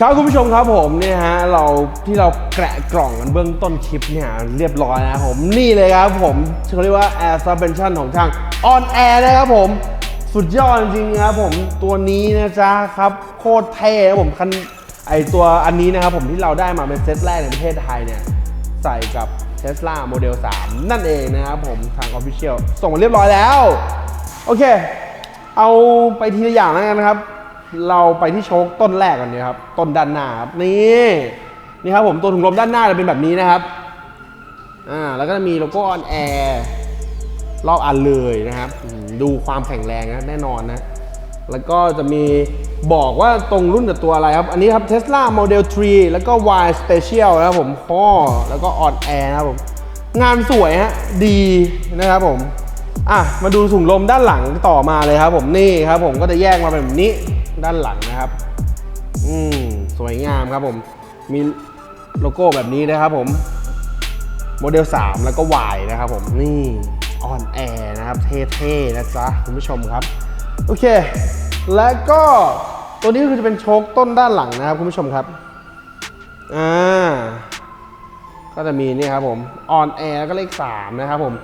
ครับคุณผู้ชมครับผมเนี่ยฮะเราที่เราแกะกล่องกันเบื้องต้นคลิปเนี่ยเรียบร้อยนะผมนี่เลยครับผมเขาเรียกว่า Air Suspension ของทาง On Air นะครับผมสุดยอดจริงๆครับผมตัวนี้นะจ๊ะครับโคตรเท่ครับผมคันไอตัวอันนี้นะครับผมที่เราได้มาเป็นเซตแรกในประเทศไทยเนี่ยใส่กับ Tesla Model 3 นั่นเองนะครับผมทาง Official ส่งมาเรียบร้อยแล้ว โอเค เอาไปทีละอย่างแล้วกันนะครับ เราไปที่โชคต้นแรกก่อนเนี่ยครับ ต้นด้านหน้าครับนี่นี่ครับผมตัวถุงลมด้านหน้าจะเป็นแบบนี้นะครับอ่าแล้วก็จะมีโลโก้ออนแอร์รอบอันเลยนะครับ ดูความแข็งแรงนะแน่นอนนะ แล้วก็จะมีบอกว่าตรงรุ่นกับตัวอะไรครับ อันนี้ครับ Tesla Model 3 แล้วก็ Y Special นะครับผมข้อแล้วก็ On Air นะครับผม งานสวยฮะดีนะครับผม อะ มาดูถุงลมด้านหลังต่อมาเลยครับผมนี่ครับผมก็จะแยกมาเป็นแบบนี้ ด้านหลังนะครับ อืมสวยงามครับผม มีโลโก้แบบนี้นะครับผม โมเดล 3 แล้วก็ Y นะครับผม นี่ออนแอร์นะครับ เท่ๆนะจ๊ะคุณผู้ชมครับ โอเค แล้วก็ตัวนี้คือจะเป็นโชคต้นด้านหลังนะครับคุณผู้ชมครับ อ่า ก็จะมีนี่ครับผมออนแอร์ก็เลข3นะครับผม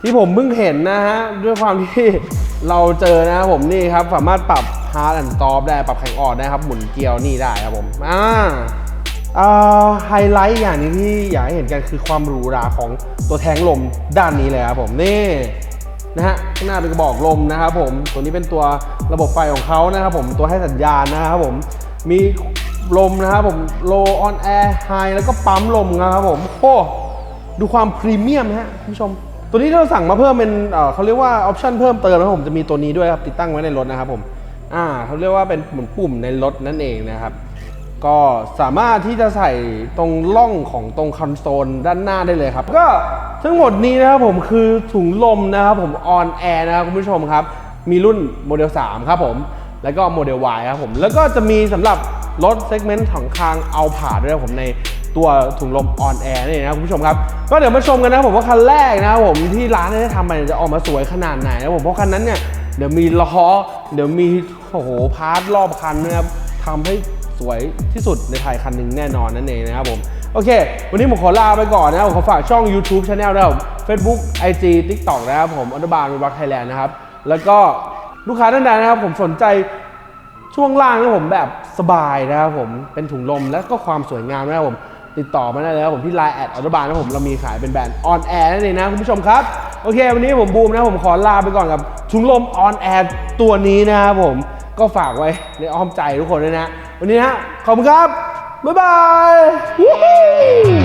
ที่ผมเพิ่งเห็นนะฮะ ด้วยความที่เราเจอนะครับผมนี่ครับ สามารถปรับ hard and soft ได้ปรับแข็งอ่อนได้ครับหมุนเกลียวนี่ได้ครับผมอ่าไฮไลท์อย่างนี้ที่อยากให้เห็นกันคือความหรูหราของตัวแทงลมด้านนี้เลยครับผมนี่นะฮะข้างหน้าเป็นกระบอกลมนะครับผมตัวนี้เป็นตัวระบบไฟของเขานะครับผมตัวให้สัญญาณนะครับผมมีลมนะครับผมโลออนแอร์ไฮแล้วก็ปั๊มลมนะครับผมโอ้ดูความพรีเมียมนะฮะคุณผู้ชม ตัวนี้เราสั่งมาเพิ่มเป็นเเขาเรียกว่าออปชั่นเพิ่มเติมนะครับผมจะมีตัวนี้ด้วยครับติดตั้งไว้ในรถนะครับผม อ่าเขาเรียกว่าเป็นเหมือนปุ่มในรถนั่นเองนะครับ ก็สามารถที่จะใส่ตรงล่องของตรงคอนโซลด้านหน้าได้เลยครับ ก็ทั้งหมดนี้นะครับผมคือถุงลมนะครับผมออนแอร์นะครับคุณผู้ชมครับ มีรุ่นโมเดล 3 ครับผม แล้วก็โมเดล Y ครับผม แล้วก็จะมีสำหรับรถเซกเมนต์ของทางเอาผ่าด้วยครับผมในตัวถุงลมออนแอร์นี่นะครับคุณผู้ชมครับ ก็เดี๋ยวมาชมกันนะครับผมว่าคันแรกนะครับผมที่ร้านได้ทำมาเนี่ยจะออกมาสวยขนาดไหนนะครับผมเพราะคันนั้นเนี่ย เดี๋ยวมีล้อ เดี๋ยวมีโอ้โหพาร์ทรอบคันนะครับทำให้สวยที่สุดในไทยคันหนึ่งแน่นอนนั่นเองนะครับผม โอเค วันนี้ผมขอลาไปก่อนนะครับผมขอฝากช่อง YouTube Channel นะครับ Facebook IG TikTok นะครับผมอัตบาลวิวัฒน์ไทยแลนด์นะครับ แล้วก็ลูกค้าท่านใดนะครับ ผมสนใจช่วงล่างนะผมแบบสบายนะครับผมเป็นถุงลมและก็ความสวยงามนะครับผมติดต่อมาได้เลยครับผมที่ Line แอดอัตบาลนะครับผมเรามีขายเป็นแบรนด์ On Air นั่นเองนะคุณผู้ชมครับ โอเค วันนี้ผมบูมนะ ผมขอลาไปก่อนกับถุงลมออนแอร์ตัวนี้นะครับผมก็ฝากไว้ในอ้อมใจทุกคนด้วยนะ วันนี้นะขอบคุณครับ บ๊ายบาย